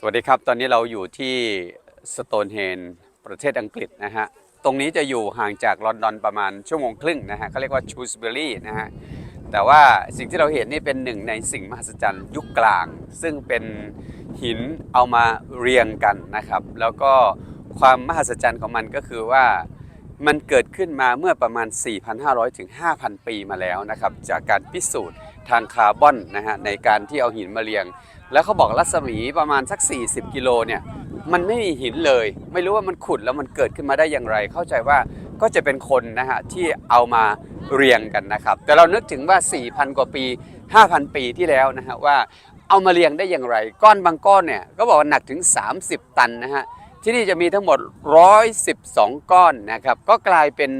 สวัสดีครับ ตอนนี้เราอยู่ที่สโตนเฮนประเทศอังกฤษนะฮะ ตรงนี้จะอยู่ห่างจากลอนดอนประมาณชั่วโมงครึ่งนะฮะเขาเรียกว่าชูสเบอรี่นะฮะ แต่ว่าสิ่งที่เราเห็นนี่เป็นหนึ่งในสิ่งมหัศจรรย์ยุคกลาง ซึ่งเป็นหินเอามาเรียงกันนะครับ แล้วก็ความมหัศจรรย์ของมันก็คือว่ามันเกิดขึ้นมาเมื่อประมาณ 4,500 ถึง 5,000 ปีมาแล้วนะครับ จากการพิสูจน์ ทางคาร์บอนนะฮะในการที่เอาหินมาเรียง แล้วเขาบอกรัศมีประมาณสัก 40 กิโลเนี่ยมันไม่มีหินเลย ไม่รู้ว่ามันขุดแล้วมันเกิดขึ้นมาได้อย่างไร เข้าใจว่าก็จะเป็นคนนะฮะที่เอามาเรียงกันนะครับ แต่เรานึกถึงว่า 4,000 กว่าปี 5,000 ปีที่แล้วนะฮะว่าเอามาเรียงได้อย่างไร ก้อนบางก้อนเนี่ยก็บอกว่าหนักถึง 30 ตันนะฮะที่นี่จะมีทั้งหมด 112 ก้อนนะครับก็กลายเป็น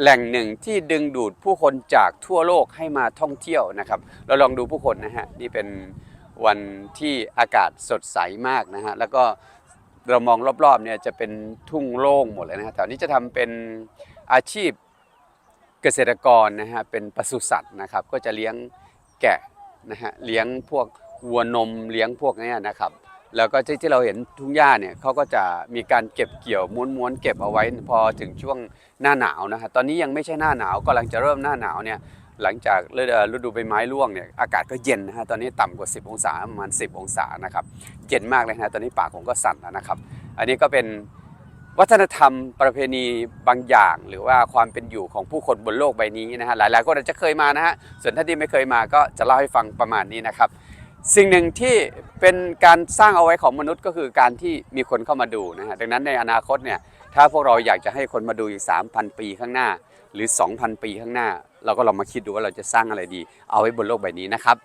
แหล่งหนึ่งที่ดึงดูดผู้คนจากทั่วโลกให้มาท่องเที่ยวนะครับ เราลองดูผู้คนนะฮะนี่เป็นวันที่อากาศสดใสมากนะฮะแล้วก็เรามองรอบๆเนี่ยจะเป็นทุ่งโล่งหมดเลยนะฮะแถวนี้จะทำเป็นอาชีพเกษตรกรนะฮะเป็นปศุสัตว์นะครับ ก็จะเลี้ยงแกะนะฮะเลี้ยงพวกวัวนมเลี้ยงพวกนี้นะครับ แล้วก็ที่ที่เราเห็นทุ่งหญ้าเนี่ยเขาก็จะมีการเก็บเกี่ยวม้วนๆเก็บเอาไว้พอถึงช่วงหน้าหนาวนะฮะตอนนี้ยังไม่ใช่หน้าหนาวกำลังจะเริ่มหน้าหนาวเนี่ยหลังจากฤดูใบไม้ร่วงเนี่ยอากาศก็เย็นนะฮะตอนนี้ต่ำกว่า 10 องศาประมาณ 10 องศานะครับเย็นมากเลยนะฮะตอนนี้ปากผมก็สั่นแล้วนะครับ อันนี้ก็เป็นวัฒนธรรมประเพณีบางอย่าง หรือว่าความเป็นอยู่ของผู้คนบนโลกใบนี้นะฮะหลายๆคนอาจจะเคยมานะฮะส่วนท่านที่ไม่เคยมาก็จะเล่าให้ฟังประมาณนี้นะครับ สิ่งหนึ่งที่เป็นการสร้างเอาไว้ของมนุษย์ก็คือการที่มีคนเข้ามาดูนะฮะดังนั้นในอนาคตเนี่ยถ้าพวกเราอยากจะให้คนมาดูอีก 3,000 ปีข้างหน้า หรือ 2,000 ปีข้างหน้า เราก็ลองมาคิดดูว่าเราจะสร้างอะไรดี เอาไว้บนโลกใบนี้นะครับ